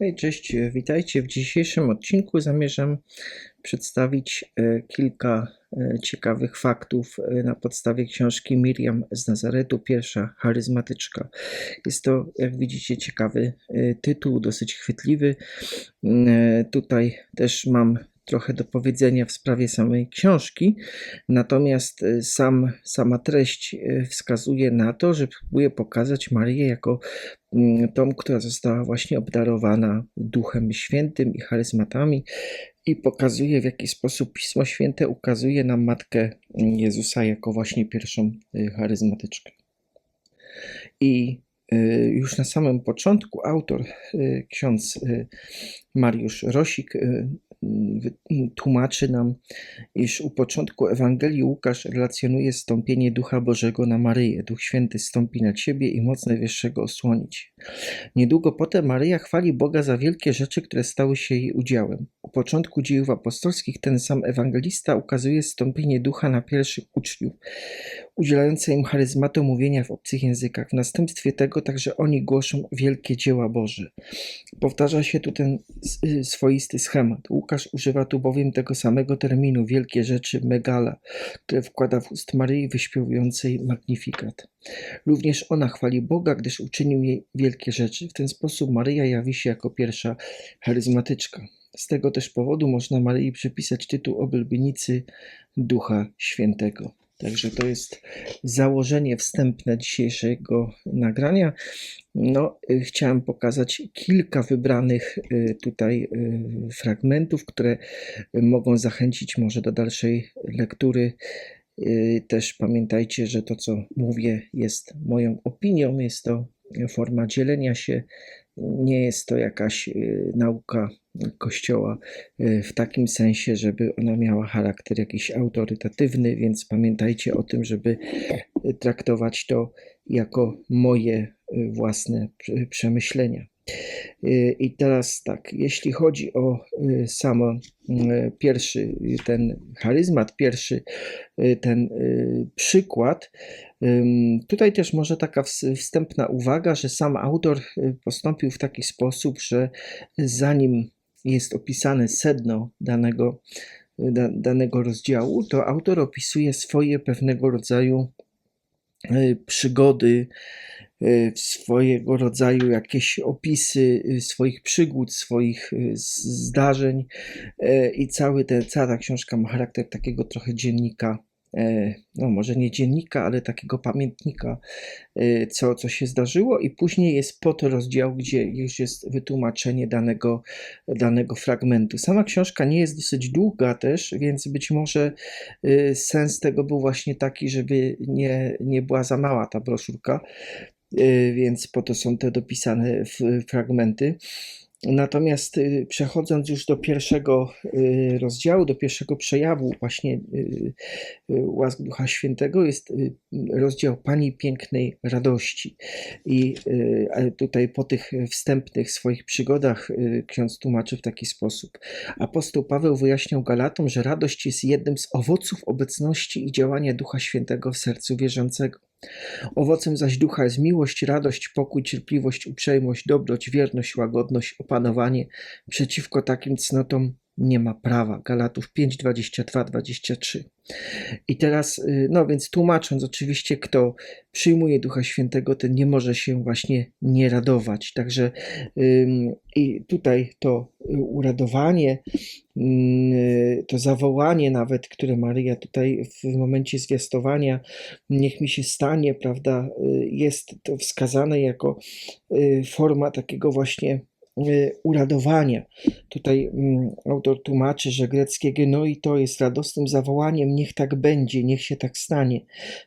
Hej, cześć, witajcie. W dzisiejszym odcinku zamierzam przedstawić e, kilka e, ciekawych faktów e, na podstawie książki Miriam z Nazaretu, pierwsza charyzmatyczka. Jest to, jak widzicie, ciekawy tytuł, dosyć chwytliwy. Tutaj też mam trochę do powiedzenia w sprawie samej książki, natomiast e, sam, sama treść e, wskazuje na to, że próbuje pokazać Marię jako mm, tą, która została właśnie obdarowana Duchem Świętym i charyzmatami i pokazuje w jaki sposób Pismo Święte ukazuje nam Matkę Jezusa jako właśnie pierwszą y, charyzmatyczkę. I y, już na samym początku autor, y, ksiądz y, Mariusz Rosik, y, tłumaczy nam, iż u początku Ewangelii Łukasz relacjonuje stąpienie Ducha Bożego na Maryję. Duch Święty stąpi na ciebie i moc Najwyższego osłonić. Niedługo potem Maryja chwali Boga za wielkie rzeczy, które stały się jej udziałem. U początku dziejów apostolskich ten sam ewangelista ukazuje stąpienie ducha na pierwszych uczniów, udzielające im charyzmatu mówienia w obcych językach. W następstwie tego także oni głoszą wielkie dzieła Boże. Powtarza się tu ten swoisty schemat. Łukasz używa tu bowiem tego samego terminu wielkie rzeczy megala, które wkłada w ust Maryi wyśpiewującej magnifikat. Również ona chwali Boga, gdyż uczynił jej wielkie rzeczy. W ten sposób Maryja jawi się jako pierwsza charyzmatyczka. Z tego też powodu można Maryi przypisać tytuł obelbienicy Ducha Świętego. Także to jest założenie wstępne dzisiejszego nagrania. No, y, chciałem pokazać kilka wybranych y, tutaj y, fragmentów, które mogą zachęcić może do dalszej lektury. Też pamiętajcie, że to, co mówię, jest moją opinią, jest to forma dzielenia się, nie jest to jakaś nauka Kościoła y, w takim sensie, żeby ona miała charakter jakiś autorytatywny, więc pamiętajcie o tym, żeby y, traktować to jako moje y, własne pr- przemyślenia. I teraz tak, jeśli chodzi o samo pierwszy ten charyzmat, pierwszy ten przykład, tutaj też może taka ws- wstępna uwaga, że sam autor postąpił w taki sposób, że zanim jest opisane sedno danego, da, danego rozdziału, to autor opisuje swoje pewnego rodzaju y, przygody, y, swojego rodzaju jakieś opisy y, swoich przygód, swoich y, zdarzeń y, i cały te, cała ta książka ma charakter takiego trochę dziennika, no może nie dziennika, ale takiego pamiętnika, y, co, co się zdarzyło i później jest podrozdział, gdzie już jest wytłumaczenie danego, danego fragmentu. Sama książka nie jest dosyć długa też, więc być może y, sens tego był właśnie taki, żeby nie, nie była za mała ta broszurka, więc po to są te dopisane fragmenty. Natomiast y, przechodząc już do pierwszego y, rozdziału, do pierwszego przejawu właśnie y, łask Ducha Świętego jest rozdział Pani Pięknej Radości. I tutaj po tych wstępnych swoich przygodach ksiądz tłumaczy w taki sposób. Apostoł Paweł wyjaśniał Galatom, że radość jest jednym z owoców obecności i działania Ducha Świętego w sercu wierzącego. Owocem zaś ducha jest miłość, radość, pokój, cierpliwość, uprzejmość, dobroć, wierność, łagodność, opanowanie. Przeciwko takim cnotom nie ma prawa. Galatów 5, 22, 23. I teraz, y, no więc tłumacząc, oczywiście, kto przyjmuje Ducha Świętego, ten nie może się właśnie nie radować. Także i tutaj to y, uradowanie, ym, to zawołanie nawet, które Maryja tutaj w momencie zwiastowania, niech mi się stanie, prawda, y, jest to wskazane jako y, forma takiego właśnie y, uradowania. Tutaj mm, autor tłumaczy, że greckie genoi to jest radosnym zawołaniem, niech tak będzie, niech się tak stanie.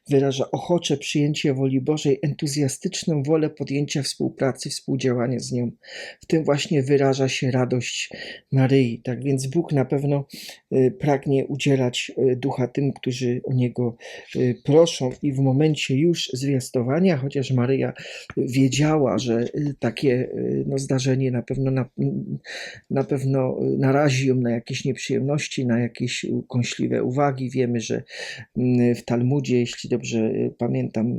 Wyraża ochocze przyjęcie woli Bożej, entuzjastyczną wolę podjęcia współpracy, współdziałania z nią. W tym właśnie wyraża się radość Maryi. Tak więc Bóg na pewno y, pragnie udzielać y, ducha tym, którzy o niego proszą i w momencie już zwiastowania, chociaż Maryja wiedziała, że takie no, zdarzenie na na pewno, na, na pewno narazi ją na jakieś nieprzyjemności, na jakieś kąśliwe uwagi. Wiemy, że mm, w Talmudzie, jeśli dobrze pamiętam,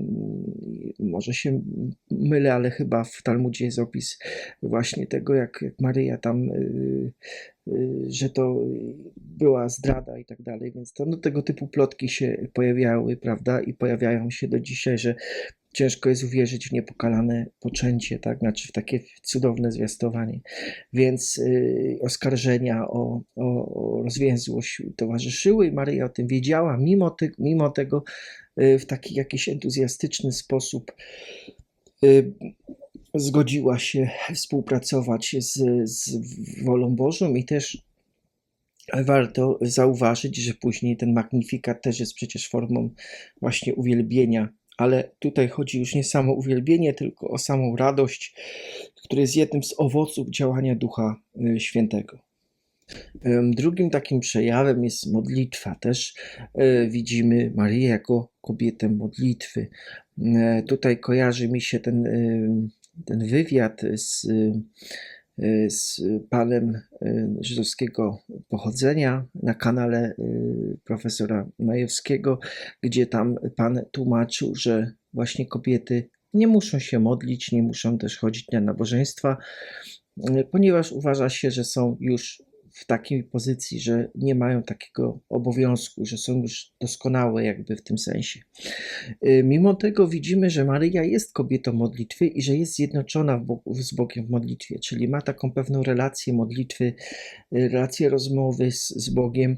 może się mylę, ale chyba w Talmudzie jest opis właśnie tego, jak, jak Maryja tam y, y, że to była zdrada i tak dalej, więc to no, tego typu plotki się pojawiały, prawda, i pojawiają się do dzisiaj, że ciężko jest uwierzyć w niepokalane poczęcie, tak, znaczy w takie cudowne zwiastowanie. Więc y, oskarżenia o, o, o rozwięzłość towarzyszyły. Maryja o tym wiedziała, mimo, ty, mimo tego y, w taki jakiś entuzjastyczny sposób y, zgodziła się współpracować z, z wolą Bożą i też warto zauważyć, że później ten magnifikat też jest przecież formą właśnie uwielbienia ale tutaj chodzi już nie samo uwielbienie, tylko o samą radość, która jest jednym z owoców działania Ducha y, Świętego. Drugim takim przejawem jest modlitwa. Też y, widzimy Marię jako kobietę modlitwy. Y, tutaj kojarzy mi się ten, ten wywiad z z panem y, żydowskiego pochodzenia na kanale y, profesora Majewskiego, gdzie tam pan tłumaczył, że właśnie kobiety nie muszą się modlić, nie muszą też chodzić na nabożeństwa, ponieważ uważa się, że są już w takiej pozycji, że nie mają takiego obowiązku, że są już doskonałe jakby w tym sensie. Y, mimo tego widzimy, że Maryja jest kobietą modlitwy i że jest zjednoczona z Bogiem w modlitwie, czyli ma taką pewną relację modlitwy, y, relację rozmowy z, z Bogiem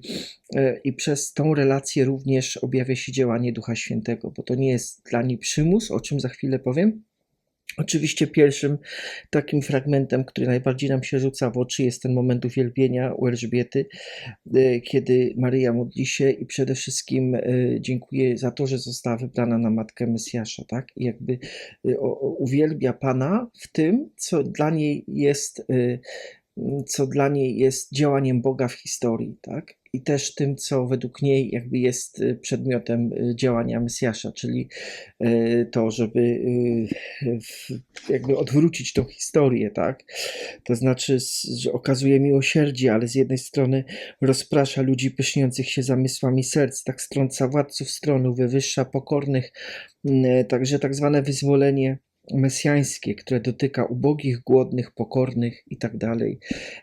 y, i przez tą relację również objawia się działanie Ducha Świętego, bo to nie jest dla niej przymus, o czym za chwilę powiem, Oczywiście pierwszym takim fragmentem, który najbardziej nam się rzuca w oczy, jest ten moment uwielbienia u Elżbiety, e, kiedy Maryja modli się i przede wszystkim e, dziękuję za to, że została wybrana na Matkę Mesjasza, tak? I jakby e, uwielbia Pana w tym, co dla niej jest co dla niej jest działaniem Boga w historii, tak? I też tym, co według niej jakby jest y, przedmiotem y, działania Mesjasza, czyli y, to, żeby jakby odwrócić tą historię, tak? To znaczy, że okazuje miłosierdzie, ale z jednej strony rozprasza ludzi pyszniących się zamysłami serc, tak strąca władców stronu, wywyższa pokornych, także tak zwane wyzwolenie mesjańskie, które dotyka ubogich, głodnych, pokornych i tak dalej.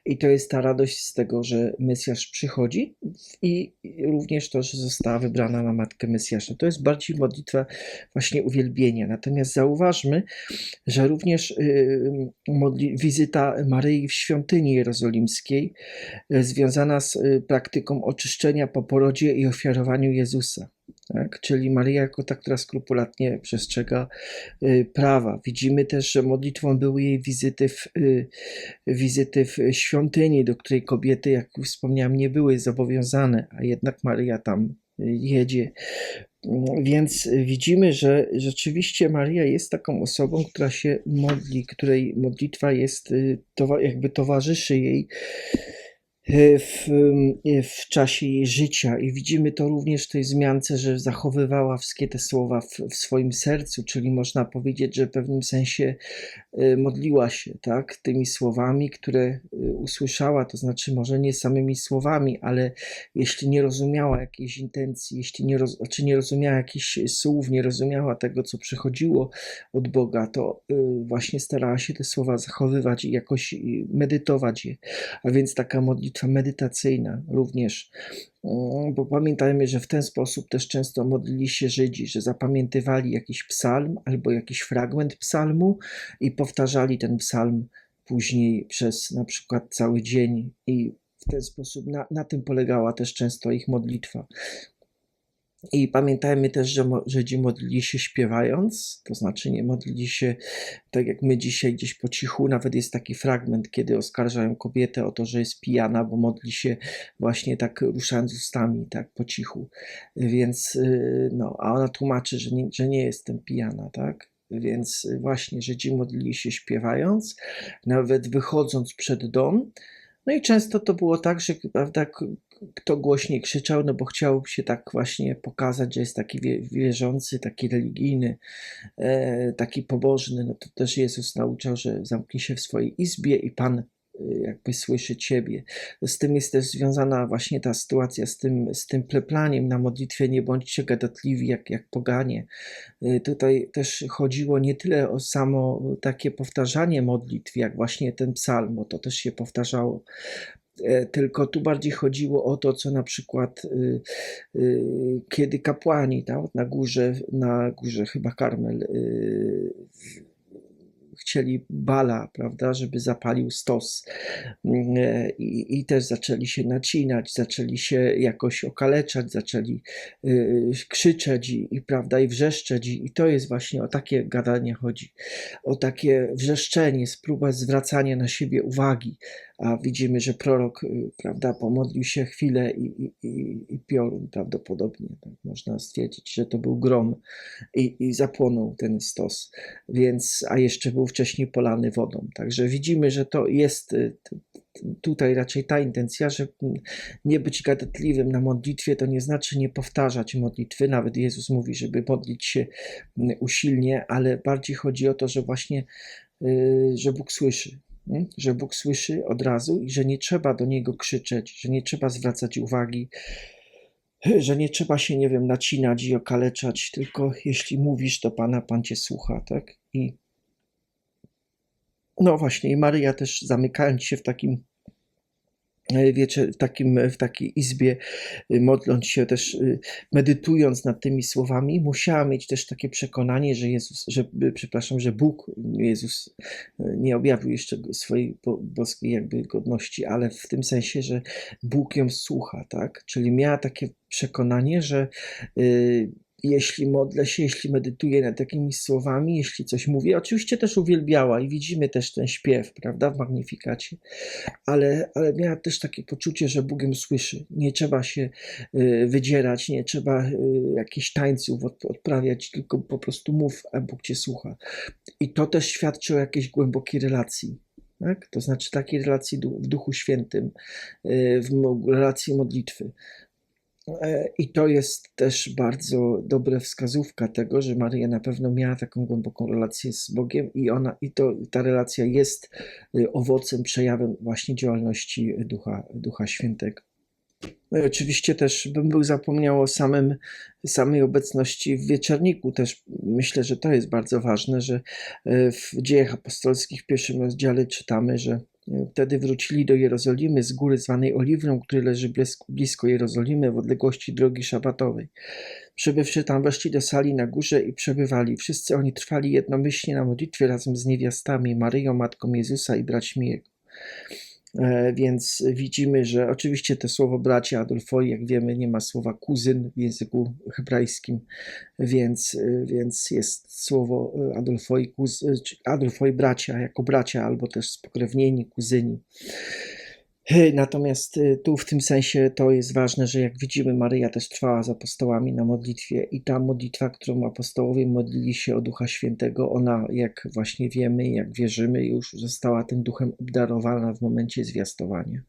I to jest ta radość z tego, że Mesjasz przychodzi i również to, że została wybrana na Matkę Mesjasza. To jest bardziej modlitwa właśnie uwielbienia. Natomiast zauważmy, że również y, wizyta Maryi w świątyni jerozolimskiej y, związana z y, praktyką oczyszczenia po porodzie i ofiarowaniu Jezusa tak? czyli Maryja jako ta, która skrupulatnie przestrzega y, prawa. Widzimy też, że modlitwą były jej wizyty w, y, wizyty w świątyni, do której kobiety, jak już wspomniałem, nie były zobowiązane, a jednak Maryja tam y, jedzie. Więc widzimy, że rzeczywiście Maria jest taką osobą, która się modli, której modlitwa jest, jakby towarzyszy jej w, e, w czasie jej życia i widzimy to również w tej zmiance, że zachowywała wszystkie te słowa w, w, swoim sercu, czyli można powiedzieć, że w pewnym sensie e, modliła się tak, tymi słowami, które usłyszała, to znaczy może nie samymi słowami, ale jeśli nie rozumiała jakiejś intencji, jeśli nie, roz, czy nie rozumiała jakichś słów, nie rozumiała tego, co przychodziło od Boga, to właśnie starała się te słowa zachowywać i jakoś medytować je. A więc taka modlitwa modlitwa medytacyjna również, mm, bo pamiętajmy, że w ten sposób też często modlili się Żydzi, że zapamiętywali jakiś psalm albo jakiś fragment psalmu i powtarzali ten psalm później przez na przykład cały dzień i w ten sposób na, na tym polegała też często ich modlitwa. I pamiętajmy też, że Żydzi modlili się śpiewając, to znaczy nie modlili się tak jak my dzisiaj gdzieś po cichu. Nawet jest taki fragment, kiedy oskarżają kobietę o to, że jest pijana, bo modli się właśnie tak ruszając ustami, tak po cichu. Więc, y, no, a ona tłumaczy, że nie, że nie jestem pijana, tak? Więc właśnie Żydzi modlili się śpiewając, nawet wychodząc przed dom, No i często to było tak, że prawda, kto głośniej krzyczał, no bo chciał się tak właśnie pokazać, że jest taki wie- wierzący, taki religijny, e, taki pobożny, no to też Jezus nauczał, że zamknij się w swojej izbie i Pan e, jakby słyszy Ciebie. Z tym jest też związana właśnie ta sytuacja z tym, z tym pleplaniem na modlitwie, nie bądźcie gadatliwi jak, jak poganie. Y, Tutaj też chodziło nie tyle o samo takie powtarzanie modlitw, jak właśnie ten psalm, bo to też się powtarzało, E, tylko tu bardziej chodziło o to, co na przykład y, y, kiedy kapłani tak, na górze, na górze chyba Karmel y, chcieli Bala, prawda, żeby zapalił stos. Mm, i, i też zaczęli się nacinać, zaczęli się jakoś okaleczać, zaczęli y, krzyczeć i, i, prawda, i wrzeszczeć. I, to jest właśnie o takie gadanie chodzi, o takie wrzeszczenie, próba zwracania na siebie uwagi, a widzimy, że prorok, y, prawda, pomodlił się chwilę i, i, i piorun prawdopodobnie, tak można stwierdzić, że to był grom i, i zapłonął ten stos, więc, a jeszcze był wcześniej polany wodą, także widzimy, że to jest y, tutaj raczej ta intencja, że nie być gadatliwym na modlitwie, to nie znaczy nie powtarzać modlitwy, nawet Jezus mówi, żeby modlić się usilnie, ale bardziej chodzi o to, że właśnie, y, że Bóg słyszy, że Bóg słyszy od razu i że nie trzeba do Niego krzyczeć, że nie trzeba zwracać uwagi, że nie trzeba się, nie wiem, nacinać i okaleczać, tylko jeśli mówisz do Pana, Pan Cię słucha, tak? I no właśnie, i Maryja też zamykając się w takim e, wiecie, w, takim, w takiej izbie, y, modląc się też, y, medytując nad tymi słowami, musiała mieć też takie przekonanie, że Jezus, że, przepraszam, że Bóg, Jezus nie objawił jeszcze swojej bo- boskiej jakby godności, ale w tym sensie, że Bóg ją słucha, tak? Czyli miała takie przekonanie, że jeśli modlę się, jeśli medytuję nad takimi słowami, jeśli coś mówię, oczywiście też uwielbiała i widzimy też ten śpiew, prawda, w Magnifikacie, ale, ale miała też takie poczucie, że Bóg słyszy. Nie trzeba się y, wydzierać, nie trzeba y, jakichś tańców od, odprawiać, tylko po prostu mów, a Bóg cię słucha. I to też świadczy o jakiejś głębokiej relacji. Tak? To znaczy takiej relacji w Duchu Świętym, y, w relacji modlitwy. E, I to jest też bardzo dobra wskazówka tego, że Maryja na pewno miała taką głęboką relację z Bogiem i ona i to ta relacja jest y, owocem, przejawem właśnie działalności Ducha, Ducha Świętego. No i oczywiście też bym był zapomniał o samym, samej obecności w wieczorniku. Też myślę, że to jest bardzo ważne, że e, w dziejach apostolskich w pierwszym rozdziale czytamy, że e, wtedy wrócili do Jerozolimy z góry zwanej Oliwną, która leży blisko, Jerozolimy w odległości drogi szabatowej. Przybywszy tam, weszli do sali na górze i przebywali. Wszyscy oni trwali jednomyślnie na modlitwie razem z niewiastami, Maryją, matką Jezusa i braćmi Jego. E, Więc widzimy, że oczywiście to słowo bracia Adolfoi, jak wiemy, nie ma słowa kuzyn w języku hebrajskim, więc, e, więc jest słowo e, Adolfoi, kuz, Adolfoi bracia, jako bracia, albo też spokrewnieni, kuzyni. Natomiast e, tu w tym sensie to jest ważne, że jak widzimy, Maryja też trwała z apostołami na modlitwie i ta modlitwa, którą apostołowie modlili się o Ducha Świętego, ona, jak właśnie wiemy, jak wierzymy, już została tym duchem obdarowana w momencie zwiastowania.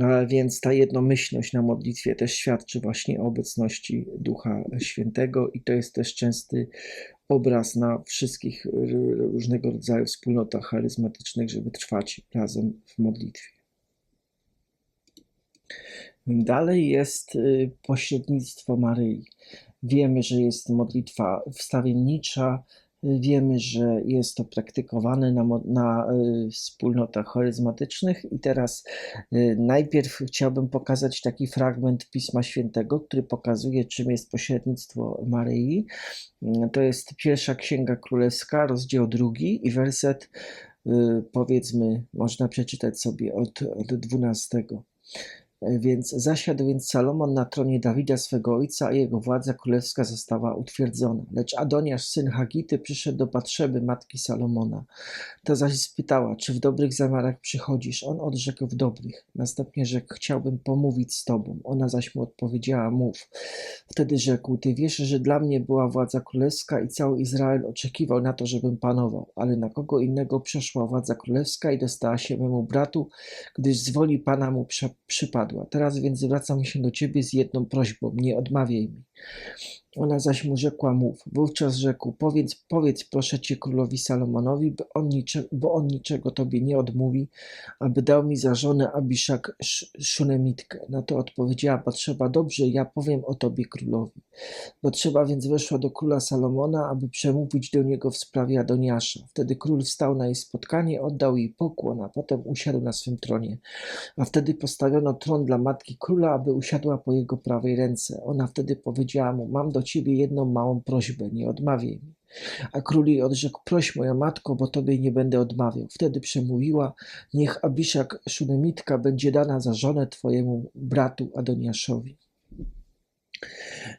A Więc ta jednomyślność na modlitwie też świadczy właśnie o obecności Ducha Świętego i to jest też częsty obraz na wszystkich różnego rodzaju wspólnotach charyzmatycznych, żeby trwać razem w modlitwie. Dalej jest y, pośrednictwo Maryi. Wiemy, że jest modlitwa wstawiennicza, wiemy, że jest to praktykowane na, na y, wspólnotach charyzmatycznych i teraz y, najpierw chciałbym pokazać taki fragment Pisma Świętego, który pokazuje, czym jest pośrednictwo Maryi. To jest pierwsza Księga Królewska, rozdział drugi i werset powiedzmy, można przeczytać sobie od, od 12. Więc zasiadł więc Salomon na tronie Dawida swego ojca, a jego władza królewska została utwierdzona. Lecz Adoniasz, syn Hagity, przyszedł do Patrzeby, matki Salomona. Ta zaś spytała, czy w dobrych zamiarach przychodzisz? On odrzekł w dobrych. Następnie rzekł, chciałbym pomówić z tobą. Ona zaś mu odpowiedziała, mów. Wtedy rzekł, ty wiesz, że dla mnie była władza królewska i cały Izrael oczekiwał na to, żebym panował. Ale na kogo innego przeszła władza królewska i dostała się memu bratu, gdyż z woli Pana mu prze- Teraz więc zwracam się do ciebie z jedną prośbą, nie odmawiaj mi. Ona zaś mu rzekła, mów. Wówczas rzekł, powiedz, powiedz proszę cię królowi Salomonowi, bo on, nicze, bo on niczego tobie nie odmówi, aby dał mi za żonę Abiszak Sz- Szunemitkę. Na to odpowiedziała Batrzeba, dobrze, ja powiem o tobie królowi. Batrzeba więc weszła do króla Salomona, aby przemówić do niego w sprawie Adoniasza. Wtedy król wstał na jej spotkanie, oddał jej pokłon, a potem usiadł na swym tronie. A wtedy postawiono tron dla matki króla, aby usiadła po jego prawej ręce. Ona wtedy powiedziała mu, mam do ciebie jedną małą prośbę, nie odmawiaj mi. A król jej odrzekł, proś moja matko, bo tobie nie będę odmawiał. Wtedy przemówiła, niech Abiszak Szunemitka będzie dana za żonę twojemu bratu Adoniaszowi.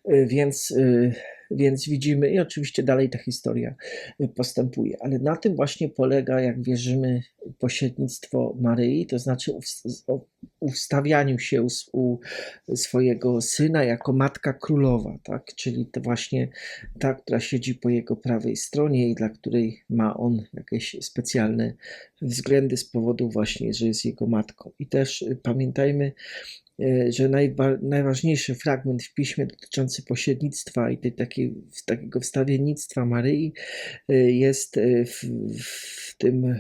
Y, Więc, y, więc widzimy, i oczywiście dalej ta historia y, postępuje, ale na tym właśnie polega, jak wierzymy, pośrednictwo Maryi, to znaczy ustawianiu się u, swojego syna jako matka królowa, tak? czyli to właśnie ta, która siedzi po jego prawej stronie i dla której ma on jakieś specjalne względy z powodu właśnie, że jest jego matką. I też y, pamiętajmy, że najwa- najważniejszy fragment w piśmie dotyczący pośrednictwa i tej, takiej, takiego wstawiennictwa Maryi e, jest e, w, w tym e,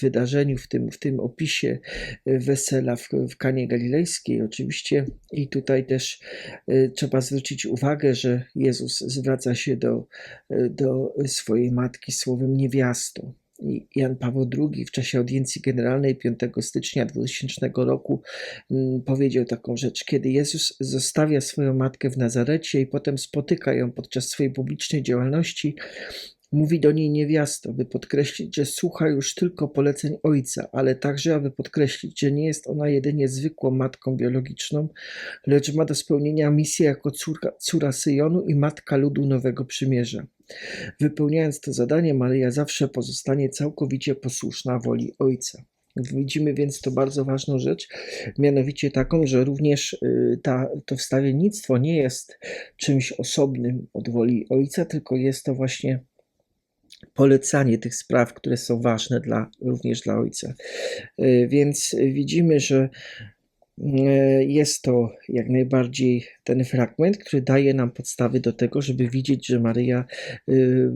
wydarzeniu, w tym, w tym opisie e, wesela w, w Kanie Galilejskiej oczywiście i tutaj też e, trzeba zwrócić uwagę, że Jezus zwraca się do, e, do swojej matki słowem niewiasto. Jan Paweł II w czasie audiencji generalnej 5 stycznia 2000 roku mm, powiedział taką rzecz, kiedy Jezus zostawia swoją matkę w Nazarecie i potem spotyka ją podczas swojej publicznej działalności, mówi do niej niewiasto, by podkreślić, że słucha już tylko poleceń ojca, ale także aby podkreślić, że nie jest ona jedynie zwykłą matką biologiczną, lecz ma do spełnienia misję jako córka, córa Syjonu i matka ludu Nowego Przymierza. Wypełniając to zadanie, Maryja zawsze pozostanie całkowicie posłuszna woli Ojca. Widzimy więc to bardzo ważną rzecz, mianowicie taką, że również y, ta, to wstawiennictwo nie jest czymś osobnym od woli Ojca, tylko jest to właśnie polecanie tych spraw, które są ważne dla, również dla Ojca. Y, Więc widzimy, że Jest to jak najbardziej ten fragment, który daje nam podstawy do tego, żeby widzieć, że Maryja, y,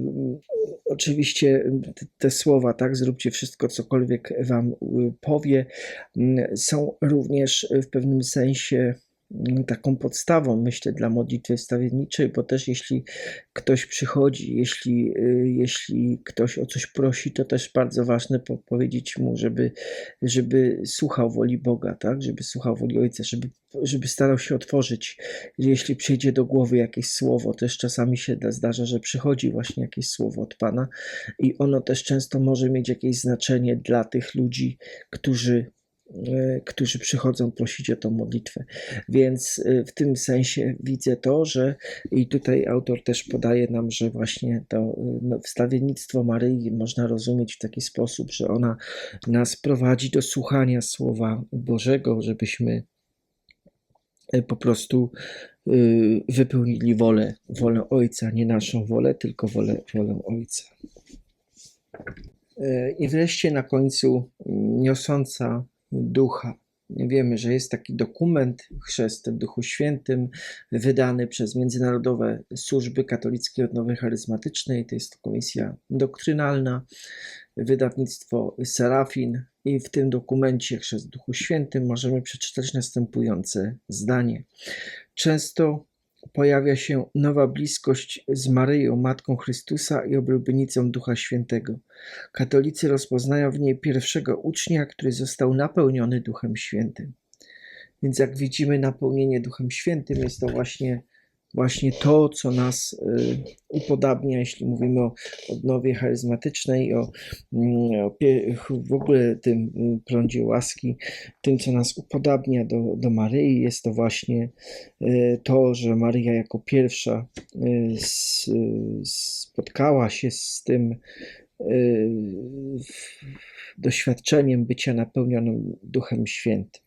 oczywiście te- słowa, tak, zróbcie wszystko, cokolwiek Wam y, powie, są również w pewnym sensie taką podstawą, myślę, dla modlitwy wstawienniczej, bo też jeśli ktoś przychodzi, jeśli, y, jeśli ktoś o coś prosi, to też bardzo ważne po- powiedzieć mu, żeby żeby słuchał woli Boga, tak? żeby słuchał woli Ojca, żeby, żeby starał się otworzyć. Jeśli przyjdzie do głowy jakieś słowo, też czasami się da- zdarza, że przychodzi właśnie jakieś słowo od Pana i ono też często może mieć jakieś znaczenie dla tych ludzi, którzy którzy przychodzą prosić o tą modlitwę. Więc e, w tym sensie widzę to, że i tutaj autor też podaje nam, że właśnie to e, no, wstawiennictwo Maryi można rozumieć w taki sposób, że ona nas prowadzi do słuchania Słowa Bożego, żebyśmy e, po prostu wypełnili wolę, wolę Ojca, nie naszą wolę, tylko wolę, wolę Ojca. E, I wreszcie na końcu mm, niosąca ducha. Wiemy, że jest taki dokument Chrzest w Duchu Świętym, wydany przez Międzynarodowe Służby Katolickiej Odnowy Charyzmatycznej. To jest komisja doktrynalna, wydawnictwo Serafin. I w tym dokumencie Chrzest w Duchu Świętym możemy przeczytać następujące zdanie. Często pojawia się nowa bliskość z Maryją, Matką Chrystusa i oblubienicą Ducha Świętego. Katolicy rozpoznają w niej pierwszego ucznia, który został napełniony Duchem Świętym. Więc jak widzimy, napełnienie Duchem Świętym jest to właśnie właśnie to, co nas y, upodabnia, jeśli mówimy o odnowie charyzmatycznej, o, mm, o w ogóle tym y, prądzie łaski, tym, co nas upodabnia do, do Maryi, jest to właśnie y, to, że Maryja jako pierwsza y, spotkała się z tym doświadczeniem bycia napełnionym Duchem Świętym.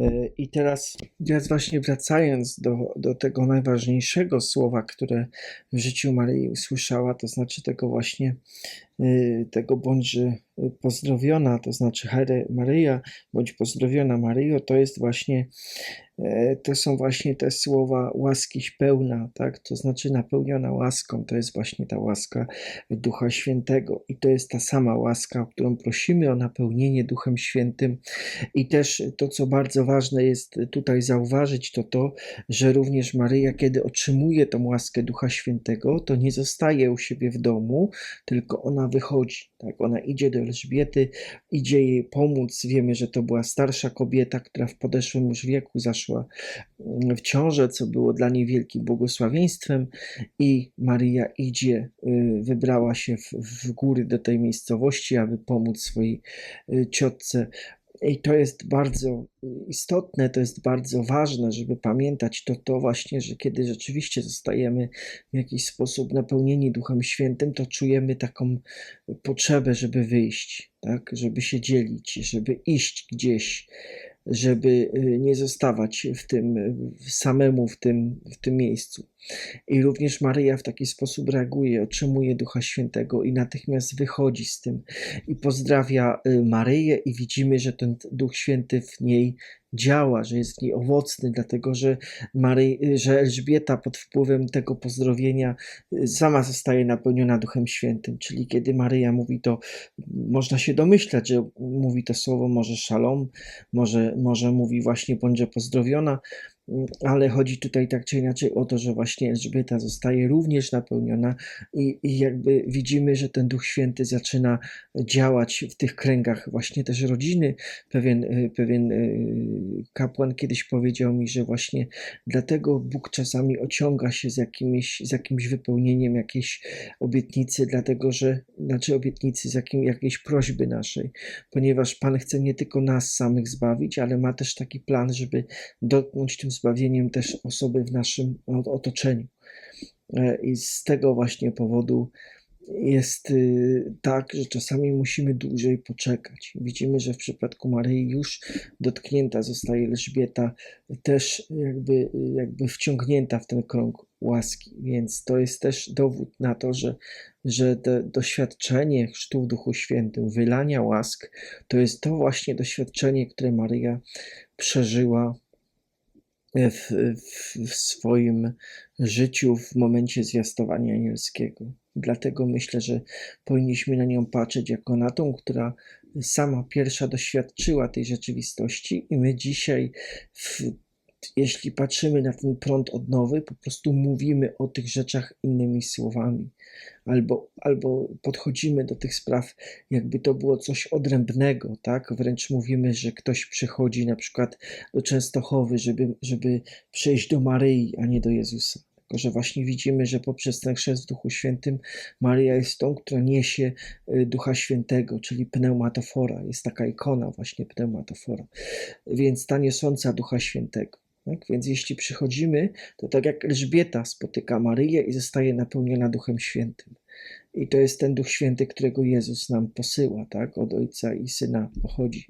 E, I teraz, teraz właśnie wracając do, do tego najważniejszego słowa, które w życiu Maryi usłyszała, to znaczy tego właśnie, tego bądźże pozdrowiona, to znaczy Hare Maryja, bądź pozdrowiona Maryjo, to jest właśnie, e, to są właśnie te słowa łaskiś pełna, tak, to znaczy napełniona łaską, to jest właśnie ta łaska Ducha Świętego i to jest ta sama łaska, o którą prosimy o napełnienie Duchem Świętym. I też to, co bardzo ważne jest tutaj zauważyć, to to, że również Maryja, kiedy otrzymuje tą łaskę Ducha Świętego, to nie zostaje u siebie w domu, tylko ona wychodzi, tak? Ona idzie do Elżbiety, idzie jej pomóc. Wiemy, że to była starsza kobieta, która w podeszłym już wieku zaszła mm, w ciążę, co było dla niej wielkim błogosławieństwem i Maryja idzie, y, wybrała się w, w góry do tej miejscowości, aby pomóc swojej y, ciotce i to jest bardzo istotne, to jest bardzo ważne, żeby pamiętać to, to właśnie, że kiedy rzeczywiście zostajemy w jakiś sposób napełnieni Duchem Świętym, to czujemy taką potrzebę, żeby wyjść, tak? żeby się dzielić, żeby iść gdzieś, żeby y, nie zostawać w tym samemu w tym, w tym miejscu. I również Maryja w taki sposób reaguje, otrzymuje Ducha Świętego i natychmiast wychodzi z tym i pozdrawia y, Maryję i widzimy, że ten Duch Święty w niej działa, że jest w niej owocny, dlatego że, Mary, że Elżbieta pod wpływem tego pozdrowienia y, sama zostaje napełniona Duchem Świętym, czyli kiedy Maryja mówi to, można się domyślać, że mówi to słowo może szalom, może, może mówi właśnie bądźże pozdrowiona, ale chodzi tutaj tak czy inaczej o to, że właśnie Elżbieta zostaje również napełniona i, i jakby widzimy, że ten Duch Święty zaczyna działać w tych kręgach właśnie też rodziny. Pewien, y, pewien y, kapłan kiedyś powiedział mi, że właśnie dlatego Bóg czasami ociąga się z, jakimiś, z jakimś wypełnieniem jakiejś obietnicy, dlatego że, znaczy obietnicy z jakim, jakiejś prośby naszej, ponieważ Pan chce nie tylko nas samych zbawić, ale ma też taki plan, żeby dotknąć tym zbawieniem też osoby w naszym otoczeniu. E, I z tego właśnie powodu jest y, tak, że czasami musimy dłużej poczekać. Widzimy, że w przypadku Maryi już dotknięta zostaje Elżbieta, też jakby, jakby wciągnięta w ten krąg łaski, więc to jest też dowód na to, że, że doświadczenie chrztu w Duchu Świętym, wylania łask, to jest to właśnie doświadczenie, które Maryja przeżyła w, w, w swoim życiu w momencie zwiastowania anielskiego. Dlatego myślę, że powinniśmy na nią patrzeć jako na tą, która sama pierwsza doświadczyła tej rzeczywistości, i my dzisiaj w jeśli patrzymy na ten prąd odnowy, po prostu mówimy o tych rzeczach innymi słowami, albo, albo podchodzimy do tych spraw, jakby to było coś odrębnego, tak? Wręcz mówimy, że ktoś przychodzi na przykład do Częstochowy, żeby, żeby przejść do Maryi, a nie do Jezusa. Tylko, że właśnie widzimy, że poprzez ten chrzest w Duchu Świętym Maria jest tą, która niesie y, Ducha Świętego, czyli pneumatofora. Jest taka ikona właśnie pneumatofora. Więc ta niosąca Ducha Świętego. Tak? Więc jeśli przychodzimy, to tak jak Elżbieta spotyka Maryję i zostaje napełniona Duchem Świętym. I to jest ten Duch Święty, którego Jezus nam posyła, tak? Od Ojca i Syna pochodzi.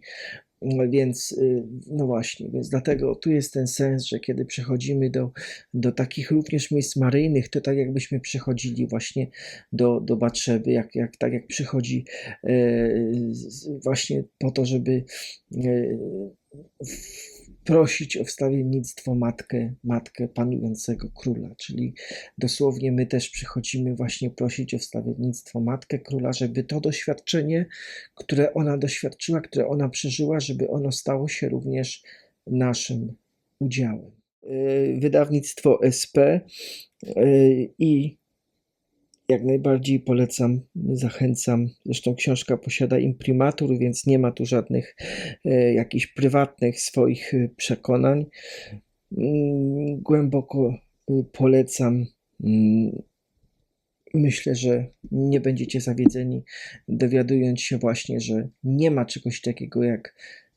No więc, y, no właśnie, więc dlatego tu jest ten sens, że kiedy przechodzimy do, do takich również miejsc maryjnych, to tak jakbyśmy przychodzili właśnie do, do Batrzeby, jak, jak, tak jak przychodzi e, właśnie po to, żeby e, prosić o wstawiennictwo matkę, matkę panującego króla, czyli dosłownie my też przychodzimy właśnie prosić o wstawiennictwo matkę króla, żeby to doświadczenie, które ona doświadczyła, które ona przeżyła, żeby ono stało się również naszym udziałem. Wydawnictwo SP e, i jak najbardziej polecam, zachęcam. Zresztą książka posiada imprimatur, więc nie ma tu żadnych e, jakichś prywatnych swoich e, przekonań. Mm, Głęboko y, polecam. Mm, Myślę, że nie będziecie zawiedzeni, dowiadując się właśnie, że nie ma czegoś takiego jak,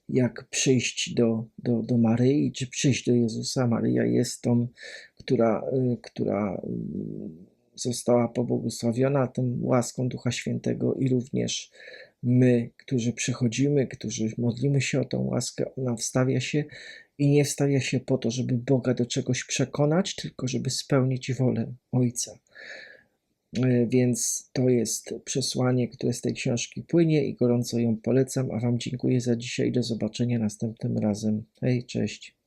jak przyjść do, do, do Maryi, czy przyjść do Jezusa. Maryja jest tą, która, która y, została pobłogosławiona tą łaską Ducha Świętego i również my, którzy przychodzimy, którzy modlimy się o tą łaskę, ona wstawia się i nie wstawia się po to, żeby Boga do czegoś przekonać, tylko żeby spełnić wolę Ojca. E, Więc to jest przesłanie, które z tej książki płynie i gorąco ją polecam. A Wam dziękuję za dzisiaj. Do zobaczenia następnym razem. Hej, cześć.